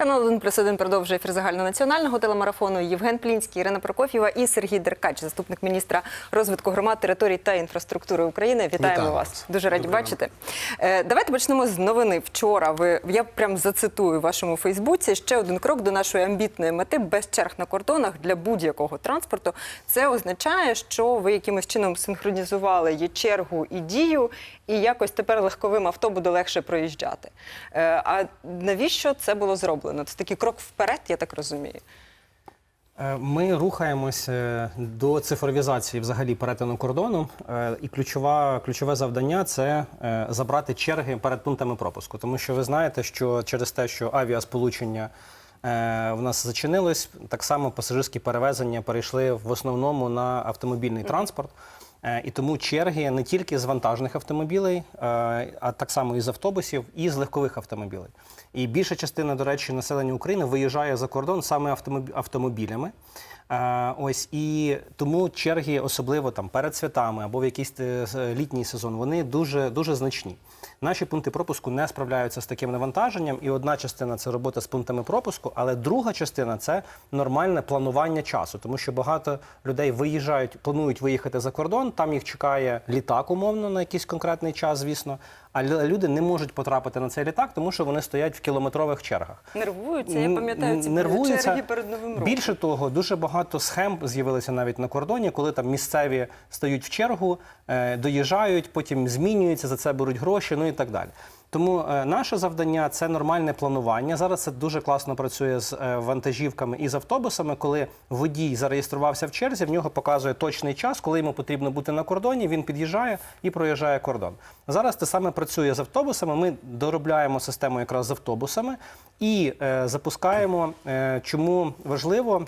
Канал 1 плюс 1 продовжує ефір загальнонаціонального телемарафону. Євген Плінський, Ірина Прокоф'єва і Сергій Деркач, заступник міністра розвитку громад, територій та інфраструктури України. Вітаємо Вітаю вас. Дуже раді Доброго бачити. Е, Давайте почнемо з новини. Вчора ви я прям зацитую в вашому Фейсбуці ще один крок до нашої амбітної мети без черг на кордонах для будь-якого транспорту. Це означає, що ви якимось чином синхронізували є чергу і дію, і якось тепер легковим авто буде легше проїжджати. Е, А навіщо це було зроблено? Це такий крок вперед, я так розумію. Е, Ми рухаємося до цифровізації взагалі перетину кордону, Е, і ключова, ключове завдання це е, забрати черги перед пунктами пропуску. Тому що ви знаєте, що через те, що авіасполучення в нас зачинилось, так само пасажирські перевезення перейшли в основному на автомобільний транспорт. Е, І тому черги не тільки з вантажних автомобілей, е, а так само і з автобусів, і з легкових автомобілей. І більша частина, до речі, населення України виїжджає за кордон саме автомоб- автомобілями. Е, Ось і тому черги, особливо там перед святами або в якийсь е, літній сезон, вони дуже дуже значні. Наші пункти пропуску не справляються з таким навантаженням, і одна частина це робота з пунктами пропуску, але друга частина це нормальне планування часу, тому що багато людей виїжджають, планують виїхати за кордон. Там їх чекає літак, умовно, на якийсь конкретний час, звісно. А люди не можуть потрапити на цей літак, тому що вони стоять в кілометрових чергах. Нервуються, я пам'ятаю ці нервуються. черги перед новим роком. Більше того, дуже багато схем з'явилися навіть на кордоні, коли там місцеві стають в чергу, е, доїжджають, потім змінюються, за це беруть гроші, ну і так далі. Тому е, наше завдання це нормальне планування. Зараз це дуже класно працює з е, вантажівками і з автобусами. Коли водій зареєструвався в черзі, в нього показує точний час, коли йому потрібно бути на кордоні. Він під'їжджає і проїжджає кордон. Зараз те саме працює з автобусами. Ми доробляємо систему якраз з автобусами і е, запускаємо. Чому важливо?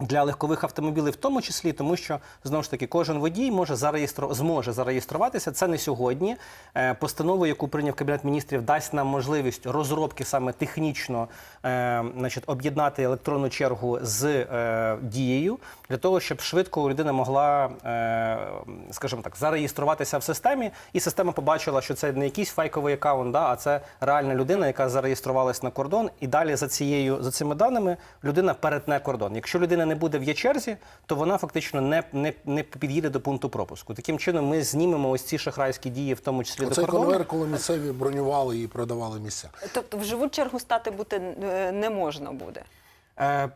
Для легкових автомобілів, в тому числі, тому що знову ж таки кожен водій може зареєстро... зможе зареєструватися. Це не сьогодні. Е, Постанову, яку прийняв Кабінет міністрів, дасть нам можливість розробки саме технічно е, значить, об'єднати електронну чергу з е, дією для того, щоб швидко людина могла, скажімо так, зареєструватися в системі, і система побачила, що це не якийсь фейковий аккаунт, да, а це реальна людина, яка зареєструвалась на кордон, і далі за цією за цими даними людина перетне кордон. Якщо людина не буде в є-черзі, то вона фактично не, не, не під'їде до пункту пропуску. Таким чином, ми знімемо ось ці шахрайські дії, в тому числі до Оцей кордону. конвейер, коли місцеві бронювали і продавали місця. Тобто в живу чергу стати бути е, не можна буде. Е,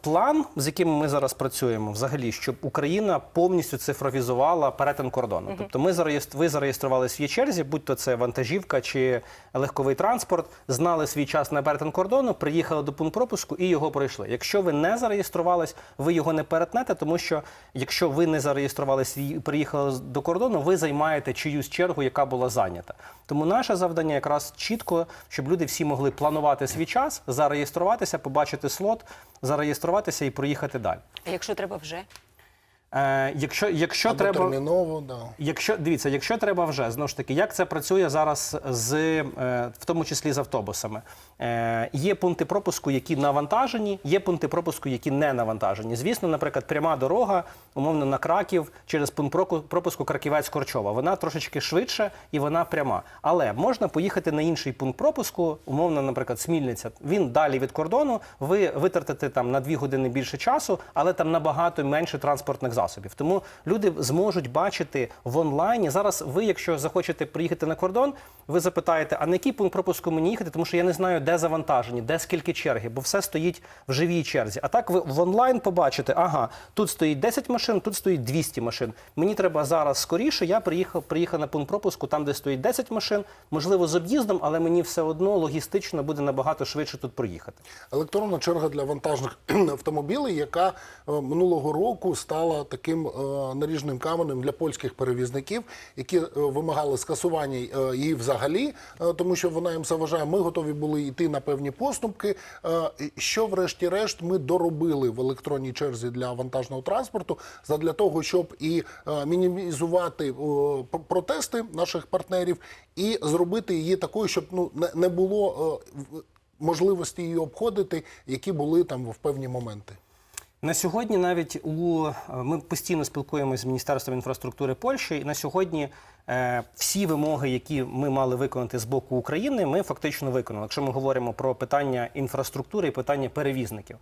План, з яким ми зараз працюємо, взагалі, щоб Україна повністю цифровізувала перетин кордону. Тобто, ми зареєстр... ви зареєструвалися в є черзі, будь-то це вантажівка чи легковий транспорт, знали свій час на перетин кордону, приїхали до пункту пропуску і його пройшли. Якщо ви не зареєструвались, ви його не перетнете, тому що якщо ви не зареєструвалися і приїхали до кордону, ви займаєте чиюсь чергу, яка була зайнята. Тому наше завдання якраз чітко, щоб люди всі могли планувати свій час, зареєструватися, побачити слот, зареєструватися і проїхати далі. А якщо треба вже? Е, якщо якщо Або треба. терміново, да. Якщо дивіться, якщо треба вже знову ж таки, як це працює зараз з е, в тому числі з автобусами? Е, є пункти пропуску, які навантажені, є пункти пропуску, які не навантажені. Звісно, наприклад, пряма дорога, умовно на Краків через пункт пропуску Краківець-Корчова. Вона трошечки швидше і вона пряма. Але можна поїхати на інший пункт пропуску, умовно, наприклад, Смільниця. Він далі від кордону. Ви витратите там на дві години більше часу, але там набагато менше транспортних засобів. Тому люди зможуть бачити в онлайні. Зараз ви, якщо захочете приїхати на кордон, ви запитаєте, а на який пункт пропуску мені їхати, тому що я не знаю, де завантажені, де скільки черги, бо все стоїть в живій черзі. А так ви в онлайн побачите, ага, тут стоїть 10 машин, тут стоїть 200 машин. Мені треба зараз скоріше. Я приїхав, приїхав на пункт пропуску, там, де стоїть 10 машин, можливо, з об'їздом, але мені все одно логістично буде набагато швидше тут проїхати. Електронна черга для вантажних автомобілів, яка е, минулого року стала таким е, наріжним каменем для польських перевізників, які е, вимагали скасування е, її взагалі, тому що вона їм заважає. Ми готові були йти на певні поступки. Що, врешті-решт, ми доробили в електронній черзі для вантажного транспорту, задля того, щоб і мінімізувати протести наших партнерів, і зробити її такою, щоб ну не- було. можливості її обходити, які були там в певні моменти. На сьогодні навіть у е, ми постійно спілкуємося з Міністерством інфраструктури Польщі, і на сьогодні всі вимоги, які ми мали виконати з боку України, ми фактично виконали. Якщо ми говоримо про питання інфраструктури і питання перевізників,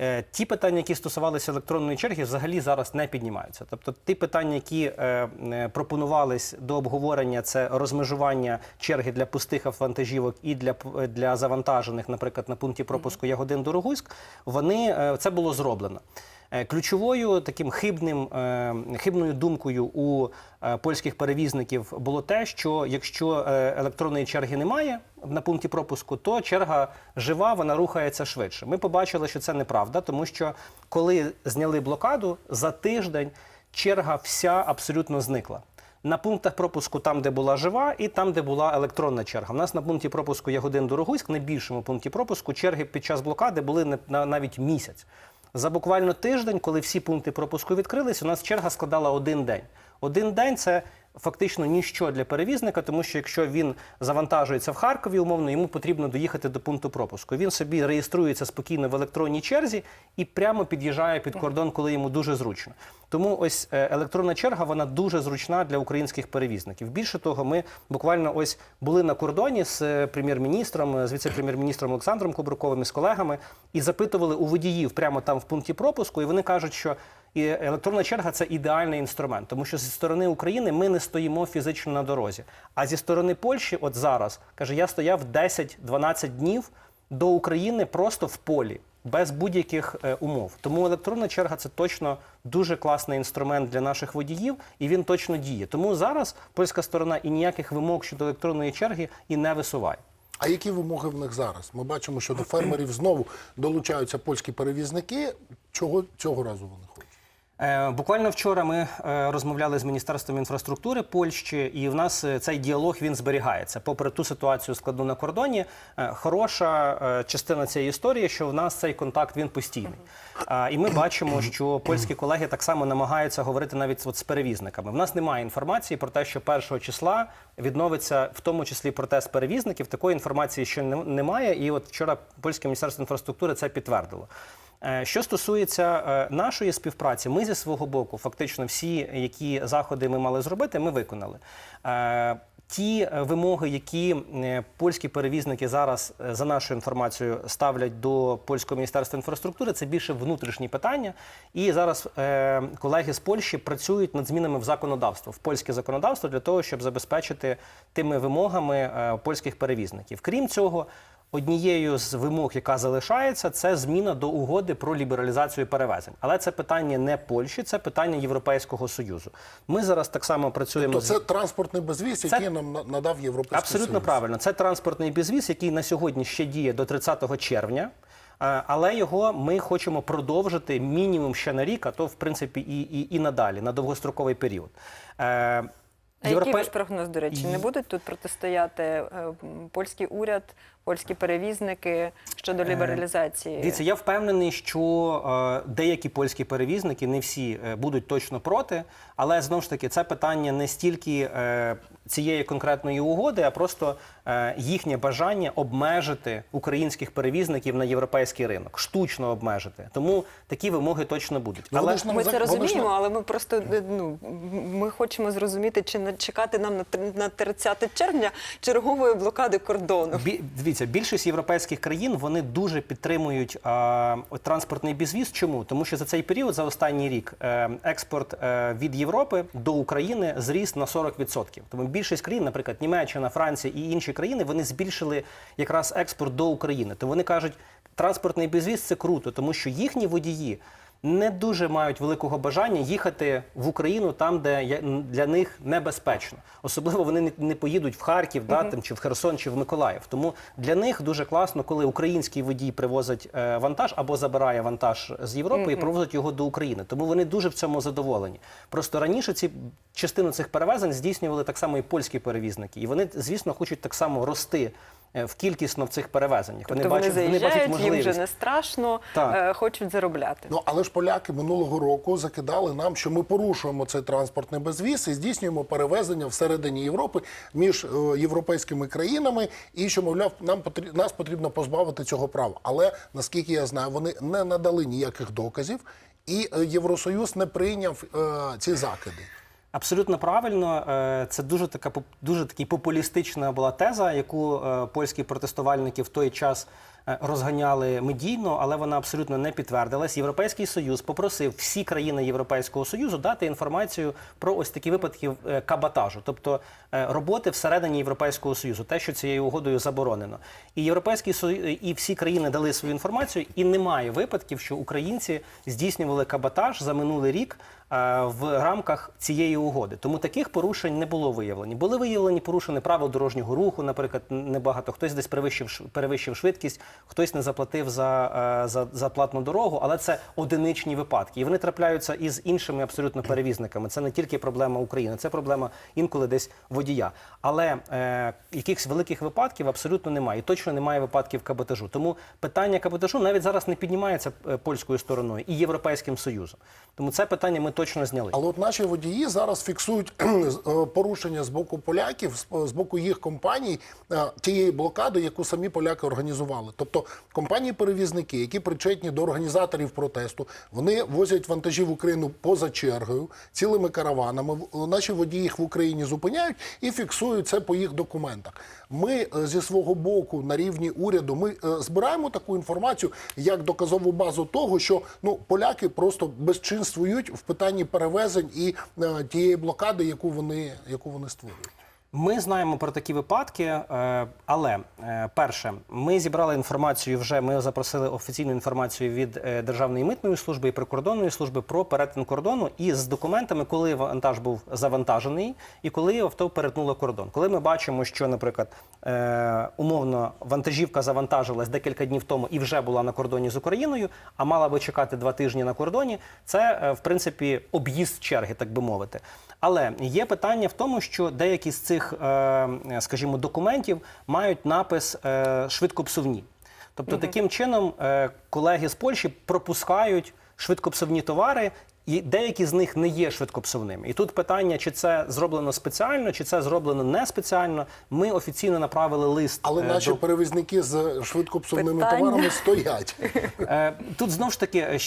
Е, ті питання, які стосувалися електронної черги, взагалі зараз не піднімаються. Тобто, ті питання, які е, е, пропонувались до обговорення, це розмежування черги для пустих вантажівок і для для завантажених, наприклад, на пункті пропуску Ягодин Дорогуськ, вони е, це було зроблено. Е, Ключовою таким хибним е, хибною думкою у е, польських перевізників було те, що якщо електронної черги немає на пункті пропуску, то черга жива, вона рухається швидше. Ми побачили, що це неправда, тому що коли зняли блокаду за тиждень, черга вся абсолютно зникла. На пунктах пропуску там, де була жива, і там, де була електронна черга. У нас на пункті пропуску Ягодин Дорогуськ, найбільшому пункті пропуску, черги під час блокади були навіть місяць. За буквально тиждень, коли всі пункти пропуску відкрились, у нас черга складала один день. Один день це фактично ніщо для перевізника, тому що якщо він завантажується в Харкові, умовно, йому потрібно доїхати до пункту пропуску. Він собі реєструється спокійно в електронній черзі і прямо під'їжджає під кордон, коли йому дуже зручно. Тому ось е, електронна черга вона дуже зручна для українських перевізників. Більше того, ми буквально ось були на кордоні з е, прем'єр-міністром, е, з віце-прем'єр-міністром Олександром Кубраковим і з колегами і запитували у водіїв прямо там в пункті пропуску. І вони кажуть, що і електронна черга це ідеальний інструмент, тому що зі сторони України ми не стоїмо фізично на дорозі. А зі сторони Польщі, от зараз каже, я стояв 10-12 днів до України просто в полі. Без будь-яких е, умов. Тому електронна черга це точно дуже класний інструмент для наших водіїв, і він точно діє. Тому зараз польська сторона і ніяких вимог щодо електронної черги і не висуває. А які вимоги в них зараз? Ми бачимо, що до фермерів знову долучаються польські перевізники. Чого цього разу вони Буквально вчора ми е, розмовляли з міністерством інфраструктури Польщі, і в нас е, цей діалог він зберігається. Попри ту ситуацію складну на кордоні, е, хороша е, частина цієї історії, що в нас цей контакт він постійний. І ми бачимо, що польські колеги так само намагаються говорити навіть от з перевізниками. В нас немає інформації про те, що 1 числа відновиться в тому числі протест перевізників. Такої інформації ще не- немає. І от вчора польське міністерство інфраструктури це підтвердило. Е, Що стосується е, нашої співпраці, ми зі свого боку, фактично, всі, які заходи ми мали зробити, ми виконали. Е, Ті вимоги, які польські перевізники зараз, за нашою інформацією, ставлять до польського міністерства інфраструктури, це більше внутрішні питання. І зараз колеги з Польщі працюють над змінами в законодавство, в польське законодавство для того, щоб забезпечити тими вимогами польських перевізників. Крім цього, Однією з вимог, яка залишається, це зміна до угоди про лібералізацію перевезень. Але це питання не Польщі, це питання Європейського союзу. Ми зараз так само працюємо То з це транспортний безвіз, Це- який нам надав Європейський абсолютно Союз. правильно. Це транспортний безвіз, який на сьогодні ще діє до 30 червня. е, Але його ми хочемо продовжити мінімум ще на рік, а то в принципі і, і, і надалі на довгостроковий період. Е, А який ваш прогноз, до речі, не будуть тут протистояти е, польський уряд, польські перевізники щодо лібералізації? Дивіться, я впевнений, що е, деякі польські перевізники, не всі е, будуть точно проти, але знову ж таки це питання не стільки е, цієї конкретної угоди, а просто е, їхнє бажання обмежити українських перевізників на європейський ринок, штучно обмежити. Тому такі вимоги точно будуть. Ну, Але нам Ми це розуміємо, але ми просто е, ну ми хочемо зрозуміти, чи не чекати нам на тр- на 30 червня чергової блокади кордону. Бі- Дивіться, більшість європейських країн вони дуже підтримують от транспортний безвіз. Чому? Тому що за цей період, за останній рік, е, експорт е, від Європи до України зріс на 40%. Тому більшість країн, наприклад, Німеччина, Франція і інші країни, вони збільшили якраз експорт до України. То вони кажуть, транспортний безвіз це круто, тому що їхні водії. Не дуже мають великого бажання їхати в Україну там, де для них небезпечно. Особливо вони не, не поїдуть в Харків, да, там, чи в Херсон, чи в Миколаїв. Тому для них дуже класно, коли український водій привозить е, вантаж або забирає вантаж з Європи і привозить його до України. Тому вони дуже в цьому задоволені. Просто раніше ці частину цих перевезень здійснювали так само і польські перевізники, і вони, звісно, хочуть так само рости. Е, В кількісно в цих перевезеннях. Тобто вони заїжджають, їм вже не страшно, Так. е, хочуть заробляти. Ну але ж поляки минулого року закидали нам, що ми порушуємо цей транспортний безвіз і здійснюємо перевезення всередині Європи між е, європейськими країнами, і що мовляв, нам потрібно нас потрібно позбавити цього права. Але наскільки я знаю, вони не надали ніяких доказів, і Євросоюз не прийняв е, ці закиди. Абсолютно правильно. Е, Це дуже така дуже такі популістична була теза, яку е, польські протестувальники в той час розганяли медійно, але вона абсолютно не підтвердилась. Європейський союз попросив всі країни Європейського союзу дати інформацію про ось такі випадки е, каботажу, тобто е, роботи всередині Європейського союзу, те, що цією угодою заборонено. І Європейський союз і всі країни дали свою інформацію, і немає випадків, що українці здійснювали каботаж за минулий рік е, в рамках цієї угоди. Тому таких порушень не було виявлені. Були виявлені порушені правил дорожнього руху, наприклад, небагато. Хтось десь перевищив перевищив швидкість, хтось не заплатив за, е, за, за платну дорогу, але це одиничні випадки. І вони трапляються із іншими абсолютно перевізниками. Це не тільки проблема України, це проблема інколи десь водія. Але е, якихось великих випадків абсолютно немає. І точно немає випадків каботажу. Тому питання каботажу навіть зараз не піднімається е, польською стороною і Європейським Союзом. Тому це питання ми точно зняли. Але от наші водії зараз фіксують е, порушення з боку поляків, з- боку їх компаній тієї блокади, яку самі поляки організували. Тобто компанії-перевізники, які причетні до організаторів протесту, вони возять вантажі в Україну поза чергою, цілими караванами. В- Наші водії їх в Україні зупиняють і фіксують це по їх документах. Ми е, зі свого боку на рівні уряду ми е, збираємо таку інформацію як доказову базу того, що ну поляки просто безчинствують в питанні перевезень і е, тієї блокади, яку вони яку вони створюють. Ми знаємо про такі випадки, е, але е, перше, ми зібрали інформацію вже. Ми запросили офіційну інформацію від е, Державної митної служби і прикордонної служби про перетин кордону і з документами, коли вантаж був завантажений і коли авто перетнуло кордон. Коли ми бачимо, що, наприклад, умовно вантажівка завантажилась декілька днів тому і вже була на кордоні з Україною, а мала би чекати два тижні на кордоні, це в принципі об'їзд черги, так би мовити. Але є питання в тому, що деякі з цих, е, скажімо, документів мають напис е, швидкопсувні. Тобто, таким чином е, колеги з Польщі пропускають швидкопсувні товари. І деякі з них не є швидкопсувними. І тут питання, чи це зроблено спеціально, чи це зроблено не спеціально. Ми офіційно направили лист. Але е, наші до перевізники з швидкопсувними Питання. товарами стоять. Е, Тут знов ж таки е,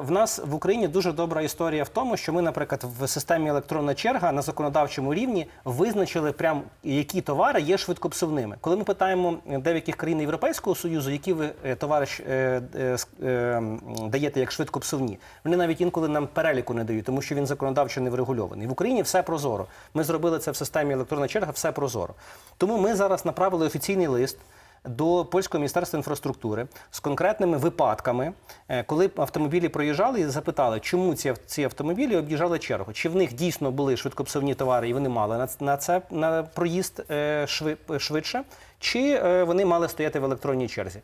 в нас в Україні дуже добра історія в тому, що ми, наприклад, в системі електронна черга на законодавчому рівні визначили прям які товари є швидкопсувними. Коли ми питаємо деяких країн Європейського союзу, які ви е, товариш е, е, е, даєте як швидкопсувні, вони навіть інколи нам переліку не дають, тому що він законодавчо не врегульований. В Україні все прозоро. Ми зробили це в системі електронна черга, все прозоро. Тому ми зараз направили офіційний лист до польського міністерства інфраструктури з конкретними випадками, е, коли автомобілі проїжджали і запитали, чому ці, ці автомобілі об'їжджали чергу, чи в них дійсно були швидкопсувні товари, і вони мали на, на це на проїзд е, шви- швидше, чи е, вони мали стояти в електронній черзі.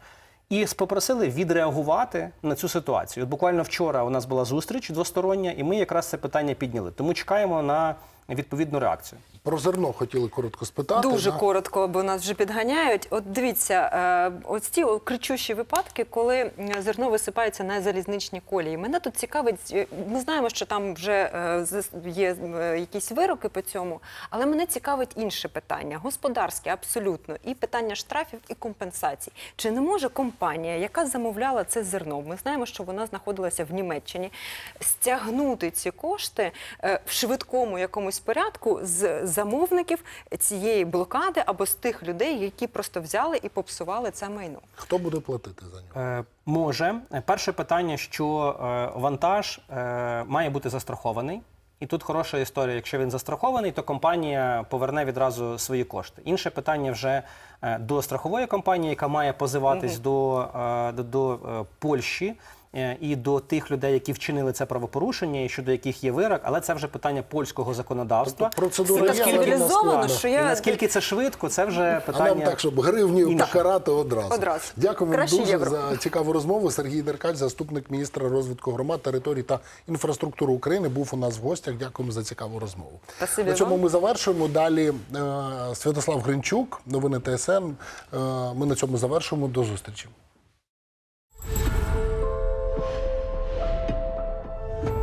І попросили відреагувати на цю ситуацію. От буквально вчора у нас була зустріч двостороння, і ми якраз це питання підняли. Тому чекаємо на відповідну реакцію. Про зерно хотіли коротко спитати. Дуже да? коротко, бо нас вже підганяють. От дивіться, е, ось ці кричущі випадки, коли зерно висипається на залізничні колії. Мене тут цікавить, е, ми знаємо, що там вже е, є якісь вироки по цьому, але мене цікавить інше питання, господарське абсолютно, і питання штрафів і компенсацій. Чи не може компанія, яка замовляла це зерно, ми знаємо, що вона знаходилася в Німеччині, стягнути ці кошти в швидкому якомусь порядку з замовників цієї блокади або з тих людей, які просто взяли і попсували це майно? Хто буде платити за нього? Е, Може. Перше питання, що е, вантаж е, має бути застрахований. І тут хороша історія. Якщо він застрахований, то компанія поверне відразу свої кошти. Інше питання вже е, до страхової компанії, яка має позиватись до, е, до, до е, Польщі. Е, І до тих людей, які вчинили це правопорушення, і щодо яких є вирок, але це вже питання польського законодавства. Тобто процедура Це так цивілізовано, що І наскільки це швидко, це вже А нам питання. так, щоб гривню Інше. покарати одразу. Одразу. Дякуємо Краще дуже євро. за цікаву розмову. Сергій Деркач, заступник міністра розвитку громад, територій та інфраструктури України, був у нас в гостях. Дякуємо за цікаву розмову. Спасибі На цьому вам. ми завершуємо. Далі е, Святослав Гринчук, новини ТСН. Е, ми на цьому завершуємо. До зустрічі.